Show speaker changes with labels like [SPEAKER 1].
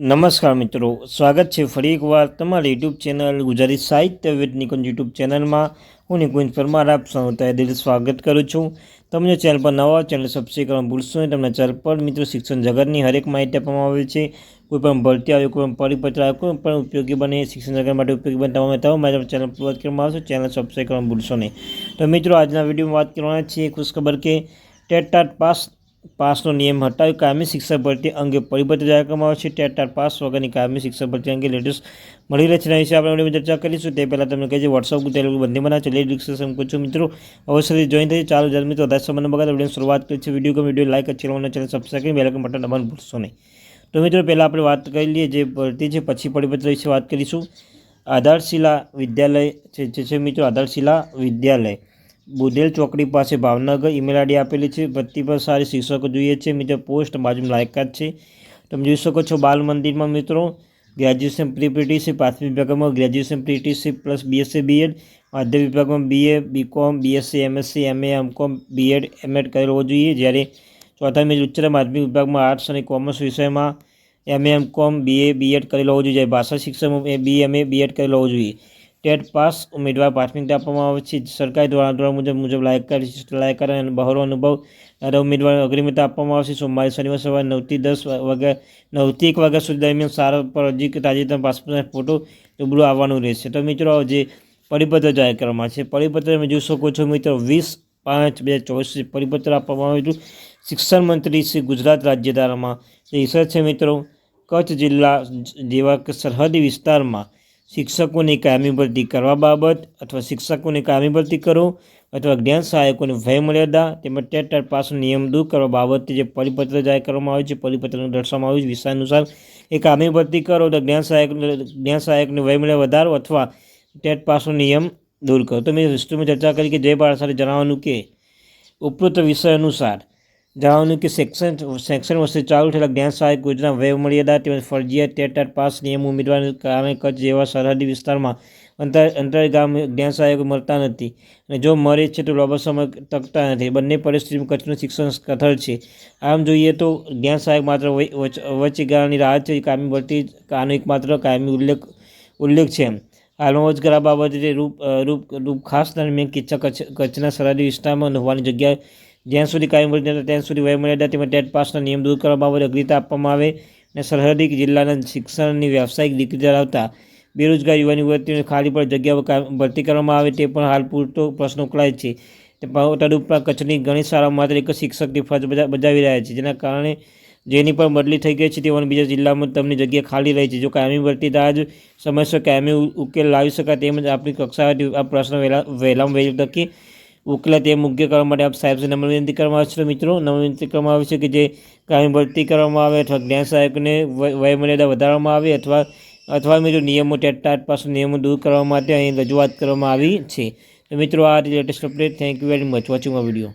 [SPEAKER 1] નમસ્કાર મિત્રો, સ્વાગત છે ફરી એકવાર તમારી યુટ્યુબ ચેનલ ગુજરાતી સાહિત્ય વિદ નિકુંજ યુટ્યુબ ચેનલમાં. હું નિકુંજ પરમાર, આપ સૌ દિલ સ્વાગત કરું છું. તમને ચેનલ પર નવા ચેનલ સબસ્ક્રાઈબ કરવાનું ભૂલશો નહીં. તમને ચેનલ પર મિત્રો શિક્ષણ જગતની હરેક માહિતી આપવામાં આવે છે. કોઈ પણ ભરતી આવે કોઈ પણ પરિપત્ર આવે કોઈ પણ ઉપયોગી બને, શિક્ષણ જગત માટે ઉપયોગી બને, તમામે તમામ મારા ચેનલ પર વાત કરવામાં આવશે ચેનલ સબસ્ક્રાઈબ કરવાનું ભૂલશો નહીં. તો મિત્રો, આજના વિડીયોમાં વાત કરવાના છીએ ખુશખબર કે ટેટ ટાટ પાસ પાસનો નિયમ હટાવી કાયમી શિક્ષક ભરતી અંગે પરિપત્ર જાહેર કરવામાં આવે છે. ટેટ ટાટ પાસ વગરની કાયમી શિક્ષક ભરતી અંગે લેટેસ્ટ મળી રહે છે. એના વિશે આપણે વિડીયોમાં ચર્ચા કરીશું. તે પહેલાં તમને કહીએ છે વોટ્સઅપ તેલુગુ બંને બનાવે છે. લેટ ડિસ્કશન પૂછું મિત્રો. અવશ્યથી જોઈન થઈ ચાલો જલ્દી મિત્રો વધારે સમયને બગાડ. વીડિયો શરૂઆત કરી છે વીડિયો ગમે વીડિયો લાઇક અને ચેનલ સબસ્ક્રાઈબ કરી. બેલકન બટન દબાવવાનું ભૂલશો નહીં. તો મિત્રો પહેલાં આપણે વાત કરી લઈએ જે ભરતી છે. પછી પરિપત્ર વિશે વાત કરીશું. આધારશિલા વિદ્યાલય છે જે છે મિત્રો, આધારશિલા વિદ્યાલય. બુધેલ ચોકડી પાસે ભાવનગર ઈમેલ આઈડી આપેલી છે. પત્તી પર સારી શિક્ષકો જોઈએ છે. મિત્રો પોસ્ટ બાજુમાં લાયકાત છે. તમે જોઈ શકો છો બાલ મંદિરમાં મિત્રો ગ્રેજ્યુએશન પ્રી પીટીસી પ્રાથમિક વિભાગમાં graduation PTC plus BSc BEd માધ્યમિક વિભાગમાં BA BCom BSc MSc MA MCom BEd MEd કરેલ હોવો જોઈએ. જ્યારે ચોથા મેં ઉચ્ચતર માધ્યમિક વિભાગમાં આર્ટ્સ અને કોમર્સ વિષયમાં એમએ એમ કોમ બીએ બીએડ કરેલો હોવો જોઈએ. ભાષા શિક્ષણમાં બી એમએ બીએડ કરેલો હોવો જોઈએ. ટેટ પાસ ઉમેદવાર પ્રાથમિકતા આપવામાં આવે છે. સરકારી ધોરણ ધોરણ મુજબ મુજબ લાયકાત લાયકાત અને બહોળો અનુભવ ત્યારે ઉમેદવાર અગ્રિમતા આપવામાં આવશે. સોમવારે શનિવાર સવારે નવથી દસ વાગ્યા નવથી એક વાગ્યા સુધી દરમિયાન સારા પર અરજી કે તાજેતરના પાસપોર્ટ ફોટો રૂબરૂ આવવાનું રહેશે. તો મિત્રો જે પરિપત્ર જાહેર કરવામાં છે, પરિપત્ર તમે જોઈ શકો છો મિત્રો, વીસ પાંચ બે હજાર ચોવીસ પરિપત્ર આપવામાં આવ્યું હતું. શિક્ષણ મંત્રી શ્રી ગુજરાત રાજ્ય દ્વારામાં ઈસર છે મિત્રો, કચ્છ જિલ્લા જેવા સરહદી વિસ્તારમાં શિક્ષકોની કાયમી ભરતી કરવા બાબત અથવા શિક્ષકોની કાયમી ભરતી કરો અથવા જ્ઞાન સહાયકોની વય મર્યાદા તેમજ ટેટ પાસનો નિયમ દૂર કરવા બાબતે જે પરિપત્ર જાહેર કરવામાં આવ્યું છે, પરિપત્રનું દર્શાવવામાં આવ્યું છે. વિષય અનુસાર એ કાયમી ભરતી કરો તો જ્ઞાન સહાયક જ્ઞાન સહાયકની વય મર્યાદા વધારો અથવા ટેટ પાસનો નિયમ દૂર કરો. તો મેં હિસ્ટ્રીમાં ચર્ચા કરી કે જય સાથે જણાવવાનું કે, ઉપરોક્ત વિષય અનુસાર જણાવવાનું કે સેક્શન સેક્શન વર્ષે ચાલુ થયેલા જ્ઞાન સહાયક યોજના વય મર્યાદા તેમજ ફરજિયાત ટેટાટ પાસ નિયમ ઉમેદવારને કારણે કચ્છ જેવા સરહદી વિસ્તારમાં અંતર, અંતરગામ જ્ઞાન સહાયકો મળતા નથી. અને જો મળે છે તો લાંબા સમય તકતા નથી. બંને પરિસ્થિતિમાં કચ્છનું શિક્ષણ કથળ છે. આમ જોઈએ તો જ્ઞાન સહાયક માત્ર વચ્ચેગાળાની રાહત છે કાયમી ભરતી આનો એકમાત્ર કાયમી ઉલ્લેખ ઉલ્લેખ છે હાલમાં જ બાબતે રૂપ રૂપ રૂપ ખાસ દરમિયાન કિચ્છા કચ્છ, કચ્છના સરહદી વિસ્તારમાં હોવાની જગ્યાએ જ્યાં સુધી કાયમ મળી ત્યાં સુધી વયમર્યાદા તેમજ ટેટ પાસના નિયમ દૂર કરવા બાબતે અગ્રતા આપવામાં આવે અને સરહદી જિલ્લાના શિક્ષણની વ્યાવસાયિક ડિગ્રી ધરાવતા બેરોજગાર યુવાન યુવતીઓને ખાલી પર જગ્યાઓ ભરતી કરવામાં આવે તે પણ હાલ પૂરતો પ્રશ્ન ઉકળાય છે. તદુપરાંત કચ્છની ઘણી શાળાઓ માત્ર એક શિક્ષકની ફરજ બજાવી રહ્યા છે, જેના કારણે જેની પણ બદલી થઈ ગઈ છે તેઓને બીજા જિલ્લામાં તેમની જગ્યા ખાલી રહી છે. જો કાયમી ભરતી થાય જ સમયસર કાયમી ઉકેલ લાવી શકાય તેમજ આપણી કક્ષાથી આ પ્રશ્ન વહેલા, વહેલામાં વહેલી તકી ઉકેલા તે મુખ્ય કરવા માટે આપ સાહેબ નમ્ર વિનંતી કરવામાં આવે છે. મિત્રો નમ્ર વિનંતી કરવામાં આવે છે કે જે કાયમી ભરતી કરવામાં આવે અથવા જ્ઞાન સહાયકને વયમર્યાદા વધારવામાં આવે અથવા અથવા મિત્રો નિયમો ટેટાટ પાસે નિયમો દૂર કરવા માટે અહીં રજૂઆત કરવામાં આવી છે. તો મિત્રો, આ latest update. Thank you very much watching a video